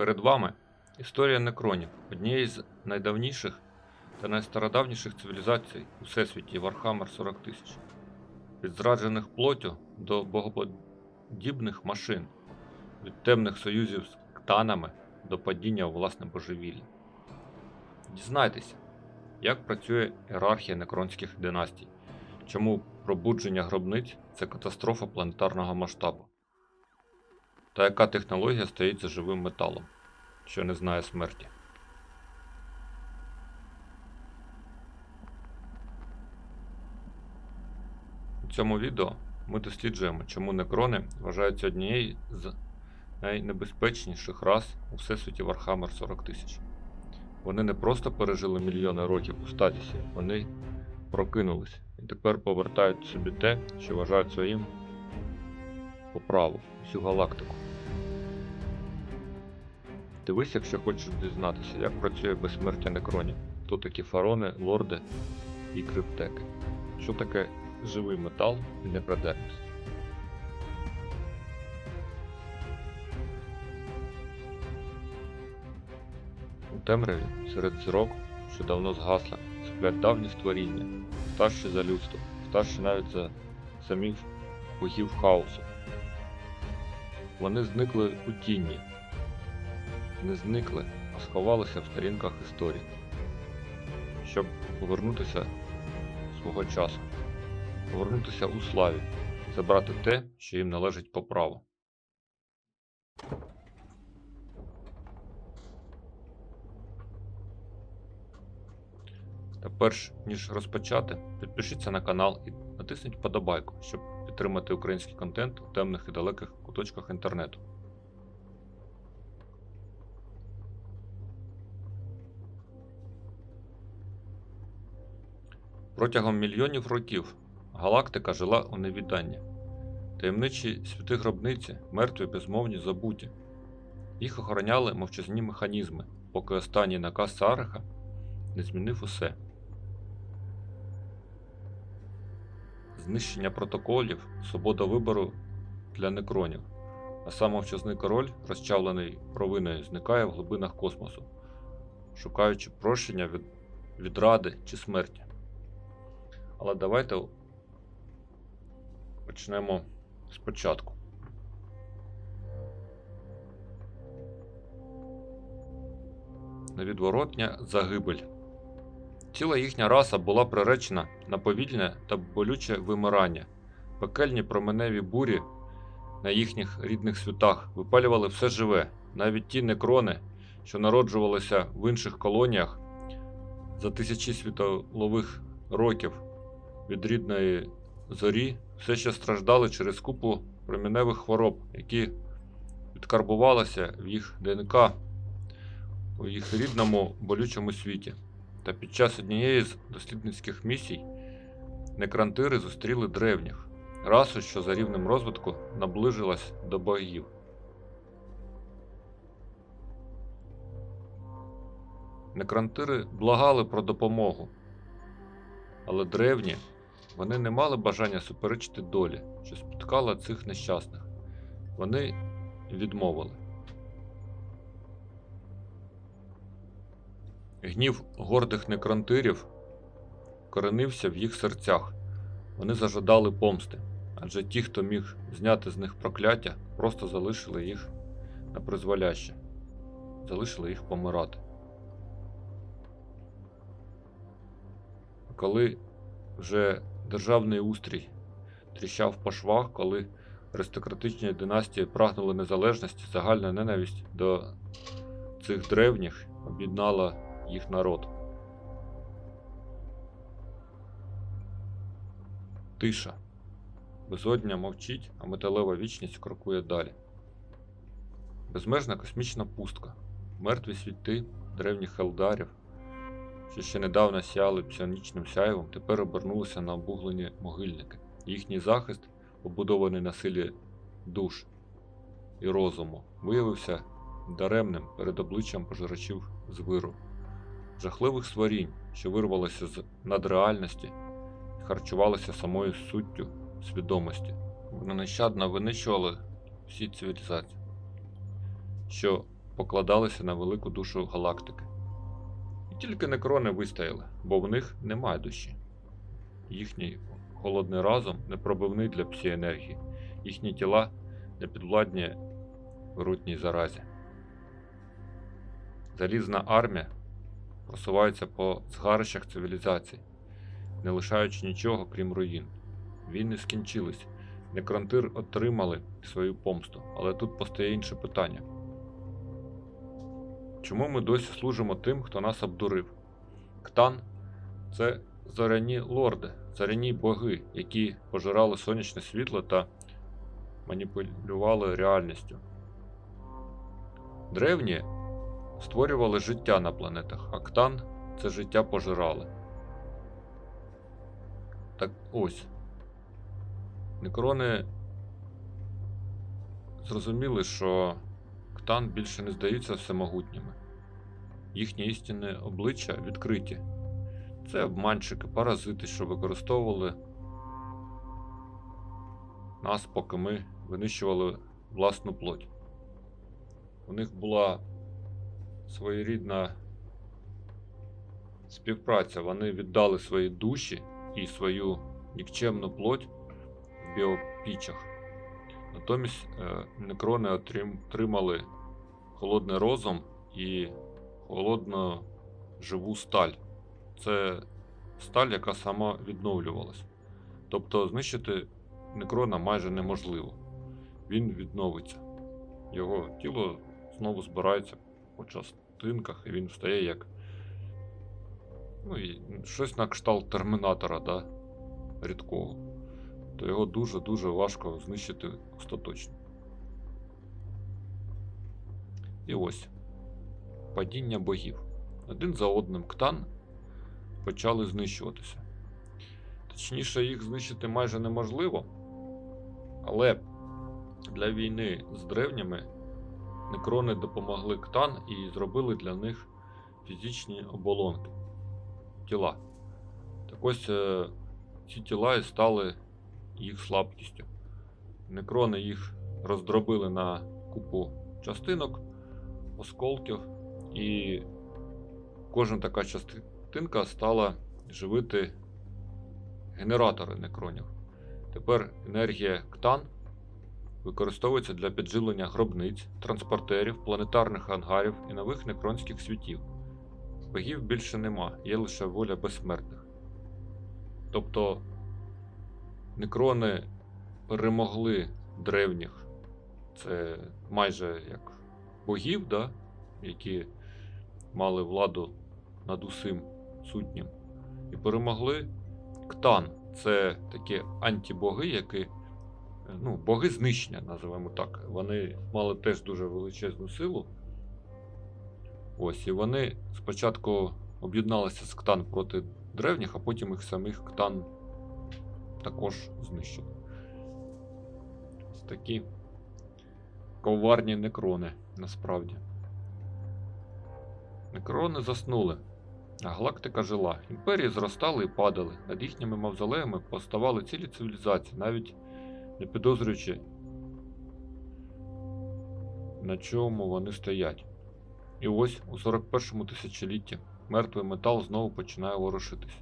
Перед вами історія некронів, однієї з найдавніших та найстародавніших цивілізацій у всесвіті Вархаммер 40 тисяч. Від зраджених плотю до богоподібних машин, від темних союзів з ктанами до падіння у власне божевілля. Дізнайтеся, як працює ієрархія некронських династій, чому пробудження гробниць це катастрофа планетарного масштабу, та яка технологія стоїть за живим металом, що не знає смерті. У цьому відео ми досліджуємо, чому некрони вважаються однією з найнебезпечніших рас у всесвіті Warhammer 40 тисяч. Вони не просто пережили мільйони років у статусі, вони прокинулись і тепер повертають собі те, що вважають своїм по праву всю галактику. Дивись, якщо хочеш дізнатися, як працює безсмертя некронів, хто такі фарони, лорди і криптеки, що таке живий метал і некродерміс. У темряві серед зірок, що давно згасла, сплять давні створіння, старші за людство, старші навіть за самих богів хаосу. Вони зникли у тіні, не зникли, а сховалися в сторінках історії, щоб повернутися свого часу, повернутися у славі, забрати те, що їм належить по праву. Та перш ніж розпочати, підпишіться на канал і натисніть вподобайку, щоб підтримати український контент у темних і далеких куточках інтернету. Протягом мільйонів років галактика жила у невіданні. Таємничі святи гробниці, мертві безмовні забуті. Їх охороняли мовчазні механізми, поки останній наказ Сариха не змінив усе. Знищення протоколів, свобода вибору для некронів, а сам мовчазний король, розчавлений провиною, зникає в глибинах космосу, шукаючи прощення від, від ради чи смерті. Але давайте почнемо спочатку. Невідворотня загибель. Ціла їхня раса була приречена на повільне та болюче вимирання. Пекельні променеві бурі на їхніх рідних світах випалювали все живе, навіть ті некрони, що народжувалися в інших колоніях за тисячі світових років від рідної зорі, все ще страждали через купу проміневих хвороб, які відкарбувалися в їх ДНК у їх рідному болючому світі. Та під час однієї з дослідницьких місій некрантири зустріли древніх, расу, що за рівнем розвитку наближилась до богів. Некрантири благали про допомогу, але древні вони не мали бажання суперечити долі, що спіткала цих нещасних. Вони відмовили. Гнів гордих некрантирів коренився в їх серцях. Вони зажадали помсти, адже ті, хто міг зняти з них прокляття, просто залишили їх на призволяще, залишили їх помирати. Коли вже державний устрій тріщав по швах, коли аристократичні династії прагнули незалежності, загальна ненависть до цих древніх об'єднала їх народ. Тиша. Безодня мовчить, а металева вічність крокує далі. Безмежна космічна пустка. Мертві світи древніх елдарів, що ще недавно сяли псіонічним сяйвом, тепер обернулися на обуглені могильники. Їхній захист, побудований на силі душ і розуму, виявився даремним перед обличчям пожирачів звиру жахливих створінь, що вирвалися з надреальності харчувалися самою суттю свідомості. Вони нещадно винищували всі цивілізації, що покладалися на велику душу галактики. І тільки некрони вистояли, бо в них немає душі. Їхній холодний разум непробивний для псі-енергії, їхні тіла не підвладні вирутній заразі. Залізна армія просувається по згарищах цивілізацій, не лишаючи нічого, крім руїн. Війни скінчились, некронтир отримали свою помсту, але тут постає інше питання. Чому ми досі служимо тим, хто нас обдурив? Ктан це зоряні лорди, зоряні боги, які пожирали сонячне світло та маніпулювали реальністю. Древні створювали життя на планетах, а Ктан це життя пожирали. Так ось. Некрони зрозуміли, що Ктан більше не здаються всемогутніми. Їхнє істинне обличчя відкриті. Це обманщики, паразити, що використовували нас, поки ми винищували власну плоть. У них була своєрідна співпраця. Вони віддали свої душі і свою нікчемну плоть в біопічах. Натомість е, некрони отримали холодний розум і холодну живу сталь. Це сталь, яка сама відновлювалась. Тобто знищити некрона майже неможливо. Він відновиться. Його тіло знову збирається по частинках, і він встає як. Ну, і щось на кшталт термінатора, да? рідкого. То його дуже-дуже важко знищити остаточно. І ось падіння богів. Один за одним ктан почали знищуватися. Точніше, їх знищити майже неможливо, але для війни з древніми некрони допомогли ктан і зробили для них фізичні оболонки тіла. Так ось е, ці тіла і стали їх слабкістю. Некрони їх роздробили на купу частинок, осколків, і кожна така частинка стала живити генератори некронів. Тепер енергія ктан використовується для підживлення гробниць, транспортерів, планетарних ангарів і нових некронських світів. Богів більше нема, є лише воля безсмертних. Тобто некрони перемогли древніх, це майже як богів, да? які мали владу над усім сутнім. І перемогли Ктан. Це такі антибоги, які ну, боги знищення, називаємо так. Вони мали теж дуже величезну силу. Ось, і вони спочатку об'єдналися з Ктан проти древніх, а потім їх самих Ктан також знищили. Ось такі коварні некрони насправді. Некрони заснули, а галактика жила. Імперії зростали і падали. Над їхніми мавзолеями поставали цілі цивілізації, навіть не підозрюючи, на чому вони стоять. І ось у 41-му тисячолітті мертвий метал знову починає ворушитись.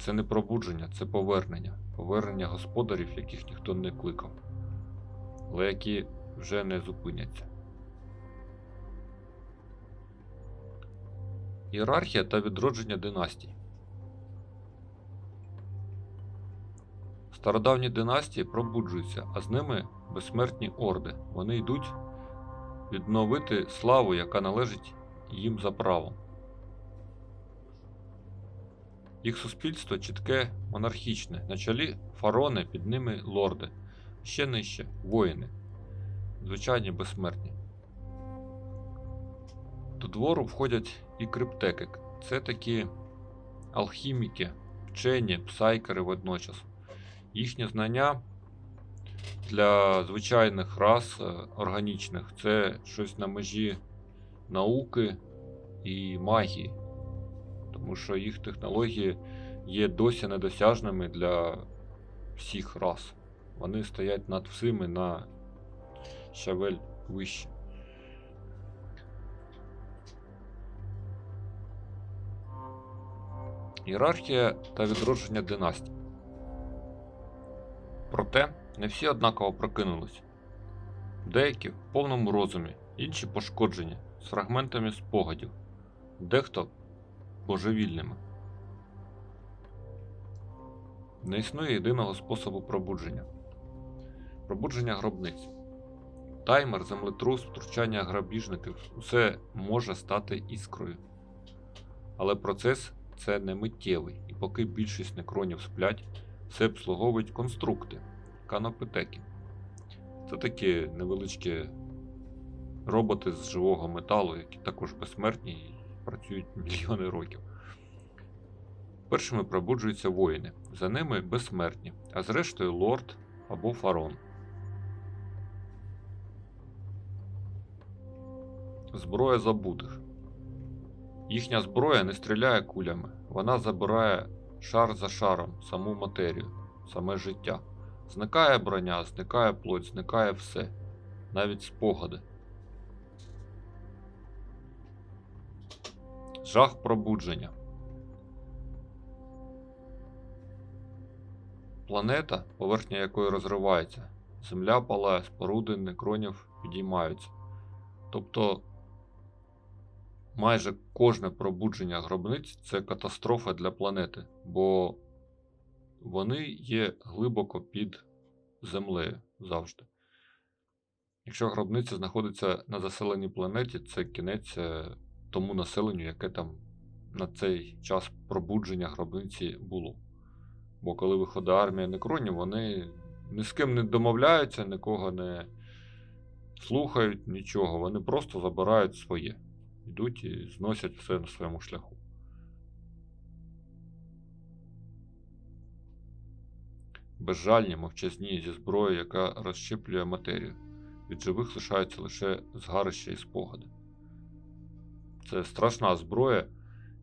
Це не пробудження, це повернення. Повернення господарів, яких ніхто не кликав, але які вже не зупиняться. Ієрархія та відродження династій. Стародавні династії пробуджуються, а з ними безсмертні орди. Вони йдуть відновити славу, яка належить їм за правом. Їх суспільство чітке монархічне, на чолі фарони, під ними лорди, ще нижче воїни, звичайні безсмертні. До двору входять і криптеки. Це такі алхіміки, вчені, псайкери водночас. Їхнє знання для звичайних рас е, органічних це щось на межі науки і магії. Тому що їх технології є досі недосяжними для всіх рас. Вони стоять над всіми на щавель вище. Ієрархія та відродження династій. Проте не всі однаково прокинулись. Деякі в повному розумі, інші пошкоджені з фрагментами спогадів, дехто божевільними. Не існує єдиного способу пробудження. Пробудження гробниць. Таймер, землетрус, втручання грабіжників усе може стати іскрою. Але процес це не миттєвий, і поки більшість некронів сплять, все обслуговують конструкти, канопитеки. Це такі невеличкі роботи з живого металу, які також безсмертні і працюють мільйони років. Першими пробуджуються воїни, за ними безсмертні, а зрештою лорд або фарон. Зброя забутих. Їхня зброя не стріляє кулями, вона забирає шар за шаром саму матерію, саме життя. Зникає броня, зникає плоть, зникає все, навіть спогади. Жах пробудження. Планета, поверхня якої розривається, земля палає, споруди некронів підіймаються. Тобто майже кожне пробудження гробниць це катастрофа для планети, бо вони є глибоко під землею завжди. Якщо гробниця знаходиться на заселеній планеті, це кінець е, тому населенню, яке там на цей час пробудження гробниці було. Бо коли виходить армія некронів, вони ні з ким не домовляються, нікого не слухають, нічого. Вони просто забирають своє. Йдуть і зносять все на своєму шляху. Безжальні, мовчазні зі зброєю, яка розщеплює матерію. Від живих лишаються лише згарища і спогади. Це страшна зброя.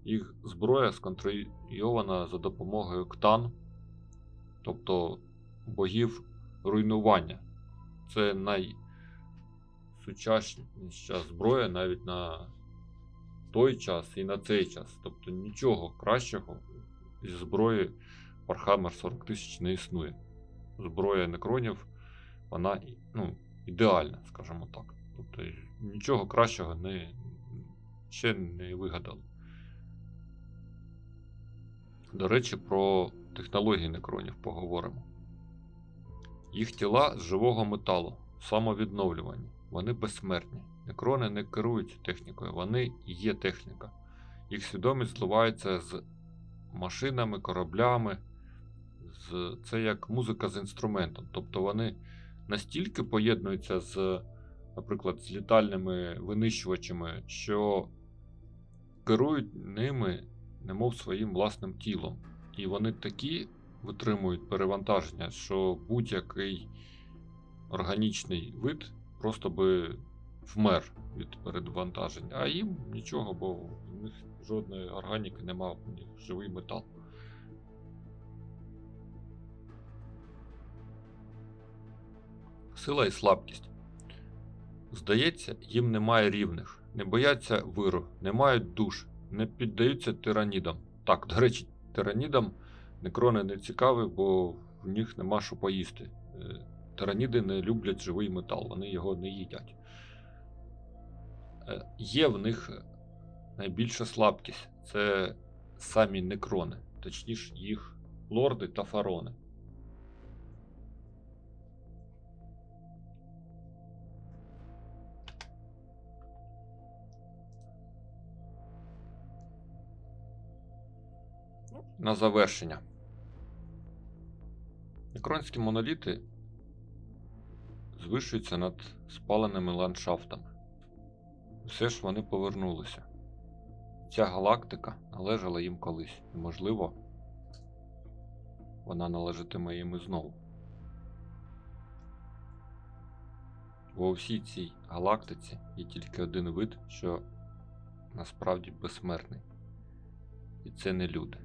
Їх зброя сконтрольована за допомогою ктан, тобто богів руйнування. Це найсучасніша зброя навіть на той час і на цей час. Тобто нічого кращого зі зброї Warhammer 40 тисяч не існує. Зброя некронів, вона ну, ідеальна, скажімо так. Тобто нічого кращого не, ще не вигадали. До речі, про технології некронів поговоримо. Їх тіла з живого металу, самовідновлювані, вони безсмертні. Некрони не керують технікою, вони є техніка. Їх свідомість зливається з машинами, кораблями. З... Це як музика з інструментом. Тобто вони настільки поєднуються з, наприклад, з літальними винищувачами, що керують ними, немов своїм власним тілом. І вони такі витримують перевантаження, що будь-який органічний вид просто би вмер від перевантаження. А їм нічого, бо в них жодної органіки немає, живий метал. Сила і слабкість. Здається, їм немає рівних, не бояться виру, не мають душ, не піддаються тиранідам. Так, до речі, тиранідам некрони не цікаві, бо в них нема що поїсти. Е, Тираніди не люблять живий метал, вони його не їдять. Е, Є в них найбільша слабкість це самі некрони, точніше їх лорди та фарони. На завершення. Некронські моноліти звишуються над спаленими ландшафтами. Все ж вони повернулися. Ця галактика належала їм колись, і, можливо, вона належатиме їм і знову. Бо у всій цій галактиці є тільки один вид, що насправді безсмертний. І це не люди.